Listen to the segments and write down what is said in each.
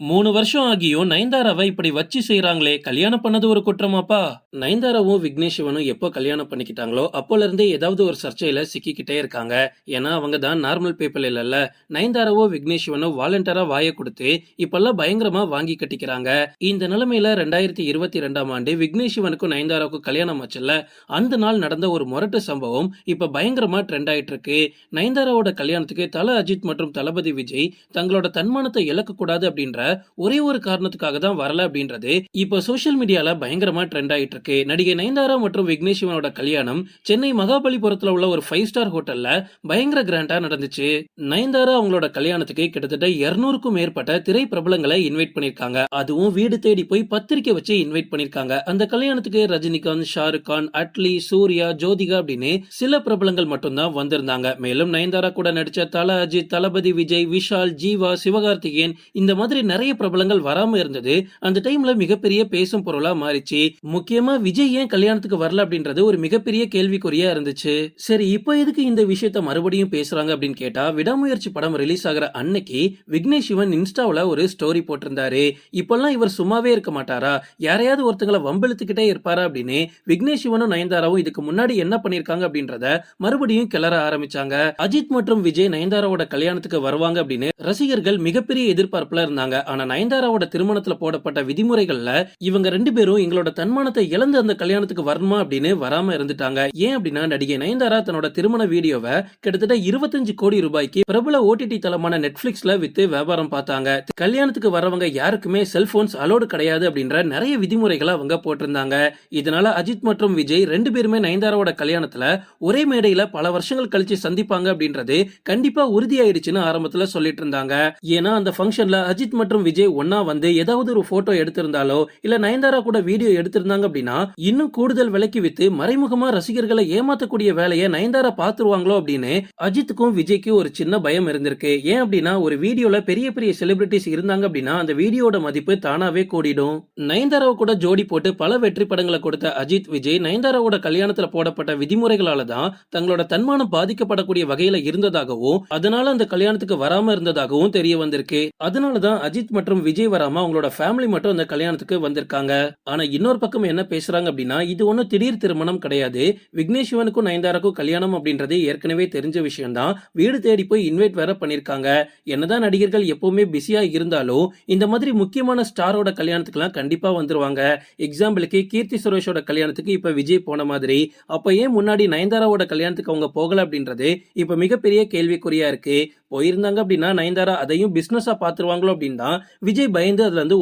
மூணு வருஷம் ஆகியும் நயன்தாராவை இப்படி வச்சு செய்யறாங்களே கல்யாணம் பண்ணது ஒரு குற்றமாப்பா? நயன்தாராவும் விக்னேஷ் சிவனும் எப்போ கல்யாணம் பண்ணிக்கிட்டாங்களோ அப்போல இருந்தே ஏதாவது ஒரு சர்ச்சையில சிக்கிக்கிட்டே இருக்காங்க. ஏன்னா அவங்க தான் நார்மல் பீப்புள் இல்லைல்ல. நயன்தாராவோ விக்னேஷ் சிவனோ வாலண்டியரா வாயை கொடுத்து இப்பெல்லாம் பயங்கரமா வாங்கி கட்டிக்கிறாங்க. இந்த நிலைமையில ரெண்டாயிரத்தி இருபத்தி ரெண்டாம் ஆண்டு விக்னேஷ் சிவனுக்கும் நயன்தாராவுக்கும் கல்யாணம் ஆச்சுல்ல? அந்த நாள் நடந்த ஒரு முரட்டு சம்பவம் இப்ப பயங்கரமா ட்ரெண்ட் ஆயிட்டு இருக்கு நயன்தாராவோட கல்யாணத்துக்கு தல அஜித் மற்றும் தளபதி விஜய் தங்களோட தன்மானத்தை இழக்க கூடாது அப்படின்ற ஒரே ஒரு காரணத்துக்காக தான் வரல அப்படின்றது இப்போ சோஷியல் மீடியால பயங்கரமா ட்ரெண்ட் ஆயிட்டு இருக்கு நடிகை நயன்தாரா மற்றும் விக்னேஷ் சிவனோட கல்யாணம் சென்னை மகாபலிபுரத்துல உள்ள ஒரு ஃபைவ் ஸ்டார் ஹோட்டல்ல பயங்கர கிராண்டா நடந்துச்சு. நயன்தாரா அவங்களோட கல்யாணத்துக்கு கிட்டத்தட்ட இருநூறுக்கும் மேற்பட்ட திரை பிரபலங்களை இன்வைட் பண்ணிருக்காங்க அதுவும் வீடு தேடி போய் பத்திரிக்கை வச்சு இன்வைட் பண்ணிருக்காங்க அந்த கல்யாணத்துக்கு ரஜினிகாந்த் ஷாருக் கான் அட்லி சூர்யா ஜோதிகா அப்படின்னு சில பிரபலங்கள் மட்டும்தான் வந்திருந்தாங்க. மேலும் நயன்தாரா கூட நடிச்ச தல அஜித் தளபதி விஜய் விஷால் ஜீவா சிவகார்த்திகேயன் இந்த மாதிரி நிறைய பிரபலங்கள் வராம இருந்தது. அந்த டைம்ல மிகப்பெரிய பேசும் பொருளா மாறிச்சு. முக்கியமா விஜய் ஏன் கல்யாணத்துக்கு வரல அப்படின்றது ஒரு மிகப்பெரிய கேள்விக்குறியா இருந்துச்சு. சரி இப்போ எதுக்கு இந்த விஷயத்த மறுபடியும் பேசுறாங்க அப்படின்னு கேட்டா விடாமுயற்சி படம் ரிலீஸ் ஆகிற அன்னைக்கு விக்னேஷ் சிவன் இன்ஸ்டாவில ஒரு ஸ்டோரி போட்டிருந்தாரு. இப்பெல்லாம் இவர் சும்மாவே இருக்க மாட்டாரா? யாரையாவது ஒருத்தங்களை வம்பிழுத்துக்கிட்டே இருப்பாரா அப்படின்னு விக்னேஷ் சிவனும் நயன்தாராவும் இதுக்கு முன்னாடி என்ன பண்ணிருக்காங்க அப்படின்றத மறுபடியும் கிளற ஆரம்பிச்சாங்க. அஜித் மற்றும் விஜய் நயன்தாராவோட கல்யாணத்துக்கு வருவாங்க அப்படின்னு ரசிகர்கள் மிகப்பெரிய எதிர்பார்ப்புல இருந்தாங்க. ஆனா நயன்தாராவோட திருமணத்துல போடப்பட்ட விதிமுறைகள்ல இவங்க ரெண்டு பேரும் எங்களோட தன்மானத்தை இழந்து அந்த கல்யாணத்துக்கு வரணுமா அப்படின்னு வராம இருந்துட்டாங்க. ஏன் அப்படின்னா நடிகை நயன்தாரா தன்னோட திருமண வீடியோவை கிட்டத்தட்ட இருபத்தஞ்சு கோடி ரூபாய்க்கு பிரபல ஓடிடி தளமான நெட்ஃபிளிக்ஸ்ல வித்து வியாபாரம் பார்த்தாங்க. கல்யாணத்துக்கு வரவங்க யாருக்குமே செல்போன்ஸ் அலோடு கிடையாது அப்படின்ற நிறைய விதிமுறைகளை அவங்க போட்டிருந்தாங்க. இதனால அஜித் மற்றும் விஜய் ரெண்டு பேருமே நயன்தாராவோட கல்யாணத்துல ஒரே மேடையில பல வருஷங்கள் கழிச்சு சந்திப்பாங்க அப்படின்றது கண்டிப்பா உறுதியாயிடுச்சுன்னு ஆரம்பத்துல சொல்லிட்டு இருந்தாங்க. ஏன்னா அந்த ஃபங்க்ஷன்ல அஜித் மற்றும் மற்றும் விஜய் ஒன்னா வந்து ஏதாவது ஒரு போட்டோ எடுத்திருந்தாலோ இல்ல நயன்தாரா கூட வீடியோ எடுத்திருந்தாங்க அப்படின்னா இன்னும் கூடுதல் விலைக்கு வித்து மறைமுகமா ரசிகர்களை ஏமாத்தக்கூடிய வேலையை நயன்தாரா பாத்துருவாங்களோ அப்படின்னு அஜித்துக்கும் விஜய்க்கும் ஒரு சின்ன பயம் இருந்திருக்கு. ஏன் அப்படின்னா ஒரு வீடியோல பெரிய பெரிய செலிபிரிட்டிஸ் இருந்தாங்க அப்படின்னா அந்த வீடியோட மதிப்பு தானாவே கூடிடும். நயன்தாராவை கூட ஜோடி போட்டு பல வெற்றி படங்களை கொடுத்த அஜித் விஜய் நயன்தாராவோட கல்யாணத்துல போடப்பட்ட விதிமுறைகளால தான் தங்களோட தன்மானம் பாதிக்கப்படக்கூடிய வகையில இருந்ததாகவும் அதனால அந்த கல்யாணத்துக்கு வராம இருந்ததாகவும் தெரிய வந்திருக்கு. அதனாலதான் அஜித் மற்றும் விஜய் வராம அவங்களோட ஃபேமிலி மட்டும் அந்த கல்யாணத்துக்கு வந்திருக்காங்க. ஆனா இன்னொரு பக்கம் என்ன பேசுறாங்க அப்படின்னா இது ஒன்றும் திடீர் திருமணம் கிடையாது. விக்னேஷ் சிவனுக்கும் நயன்தாராக்கும் கல்யாணம் அப்படின்றது ஏற்கனவே தெரிஞ்ச விஷயம் தான் வீடு தேடி போய் இன்வைட் வேற பண்ணிருக்காங்க. என்னதான் நடிகர்கள் எப்பவுமே பிஸியா இருந்தாலும் இந்த மாதிரி முக்கியமான ஸ்டாரோட கல்யாணத்துக்குலாம் கண்டிப்பா வந்துருவாங்க. எக்ஸாம்பிளுக்கு கீர்த்தி சுரேஷோட கல்யாணத்துக்கு இப்ப விஜய் போன மாதிரி. அப்ப ஏன் முன்னாடி நயன்தாராவோட கல்யாணத்துக்கு அவங்க போகல அப்படின்றது இப்ப மிகப்பெரிய கேள்விக்குறியா இருக்கு. போயிருந்தாங்க அப்படின்னா நயன்தாரா அதையும் பிசினஸா பாத்துருவாங்களோ அப்படின்னு தான் விஜய் பயந்து அதுல இருந்து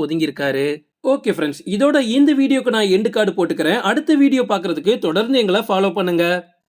ஓகே ஃப்ரெண்ட்ஸ் இதோட இந்த வீடியோக்கு நான் எண்டு கார்டு போட்டுக்கிறேன். அடுத்த வீடியோ பார்க்கறதுக்கு தொடர்ந்து எங்களை ஃபாலோ பண்ணுங்க.